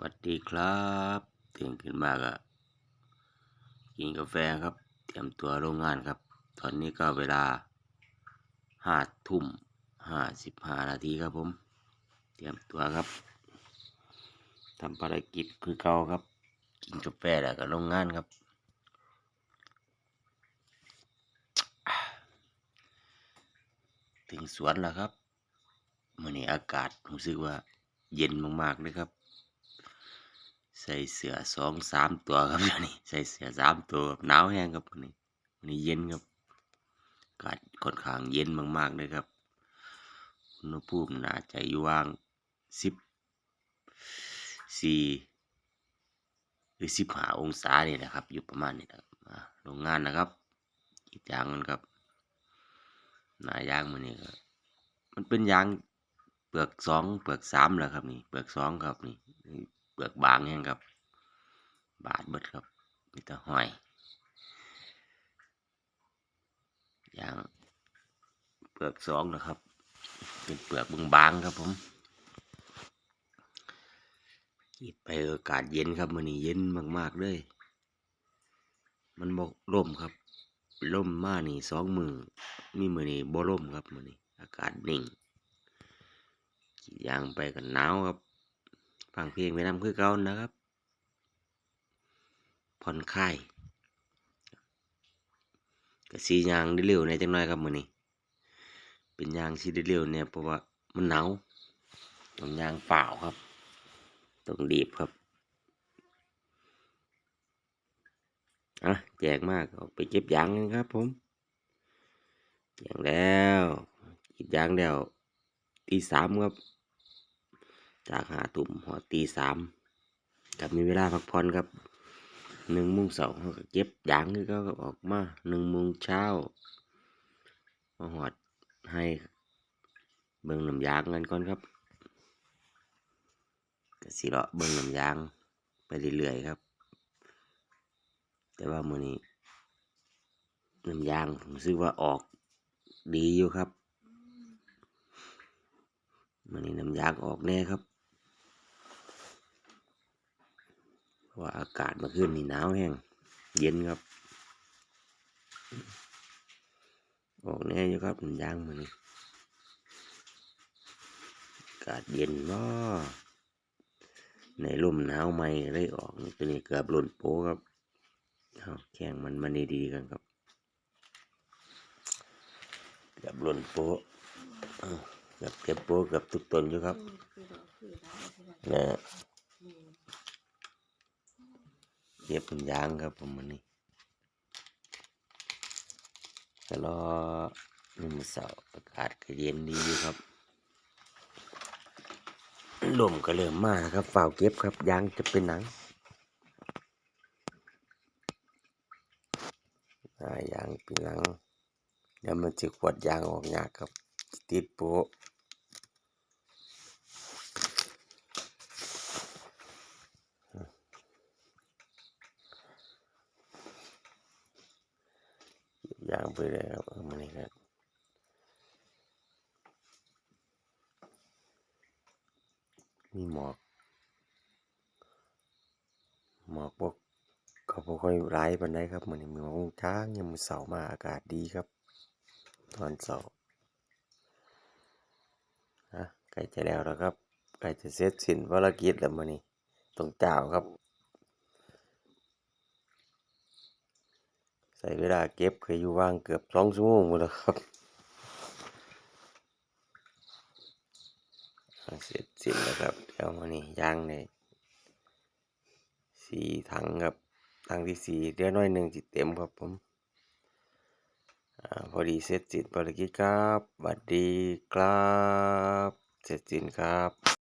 สวัสดีครับตื่นขึ้นมาก็กินกาแฟครับ เตรียมตัวโรงงานครับ ตอนนี้ก็เวลาห้าทุ่มห้าสิบห้านาทีครับผม เตรียมตัวครับทำภารกิจคือเก่าครับ กินกาแฟแล้วก็โรงงานครับ ถึงสวนแล้วครับมื่อนี้อากาศรู้สึกว่าเย็นมากๆเลยครับ ใส่เสื้อสองสามตัวครับเดี๋ยวนี้ใส่เสื้อสามตัวครับหนาวแห้งครับวันนี้วันนี้เย็นครับอากาศค่อนข้างเย็นมากๆเลยครับอุณหภูมิน่าจะอยู่ว่างสิบสี่หรือสิบห้าองศาเนี่ยนะครับ อยู่ประมาณนี้นะโรงงานนะครับอีกอย่างนึงครับหน้ายางมันนี่ก็มันเป็นยางเปลือกสองเปลือกสามแล้วครับนี่เปลือกสองครับนี่ เปลือกบางแห้งครับ บาดเบิดครับมีแต่ห้อยยางเปลือกสองนะครับ เป็นเปลือกบางๆครับผมกินไปอากาศเย็นครับมันนี้เย็นมากๆเลยมันบอกล่มครับล่มมานี่สองมือมีมือนี่บ่ล่มครับมือนี่อากาศนิ่งยางไปกันหนาวครับ ฟังเพลงไปนำคือเก่านะครับ ผ่อนคลายก็สียางได้เร็วในอยจังน้อยครับมือนี้เป็นยางสีได้เร็วเนี่ยเพราะว่ามันหนาวต้องยางเปล่าครับต้องรีบครับอะแจกมากออกไปเก็บยางกันครับ ผมยางแล้วกินยางแล้วตีสามครับ จากหาตุ่มหอตีสามกับมีเวลาพักผ่อนครับหนึ่งโมงเสาร์เขาก็เก็บยางนี่ก็ออกมาหนึ่งโมงเช้ามาหอดให้เบิ่งน้ำยางกันก่อนครับก็สิเลาะเบิ่งน้ำยางไปเรื่อยๆครับ แต่ว่ามื้อนี้น้ำยางรู้สึกว่าออกดีอยู่ครับมื้อนี้น้ำยางออกแน่ครับ เพราะ ว่าอากาศเมื่อคืนนี่หนาวแห้งเย็นครับ ออกแน่อยู่ครับน้ำยางมื้อนี้อากาศเย็นบ่ในลมหนาวใหม่เลยออกนี่ตัวนี้เกือบหล่นโปครับเอาแข่งมันมันดีๆกันครับ เกือบหล่นโปเอาเกือบเก็บโปเกือบทุกต้นอยู่ครับนะ เก็บเป็นยางครับผมมันนี่ก็รอนึ่งเสาร์อากาศก็เย็นดีครับลมก็เริ่มมาแล้วครับฝ่าวเก็บครับยางจะเป็นหนังยางเป็นหนังเดี๋ยวมันจะขวดยางออกยากครับติดโป๊ะเก็บยาง ไปเลยครับเอามานี่ครับมีหมอก หมอกบกก็บ่ค่อยร้ายปานใดครับมื้อนี้มีหมอกช้างยามมื้อเช้ามาอากาศดีครับ ตอนเช้าอะใกล้จะแล้วแล้วครับใกล้จะเสร็จสิ้นภารกิจแล้วมื้อนี้ต้องจ้าครับ ใช้เวลาเก็บเคยอยู่ว่างเกือบ2ชั่วโมงพุ่นแล้วครับเสร็จสิ้นแล้วครับเดี๋ยวมื้อนี้ย่างได้สี่ถังครับถังที่สี่เดี๋ยวน้อยหนึ่งสิตเต็มครับผมอ่าพอดีเสร็จสิ้นภารกิจครับสวัสดีครับ เสร็จสิ้นครับ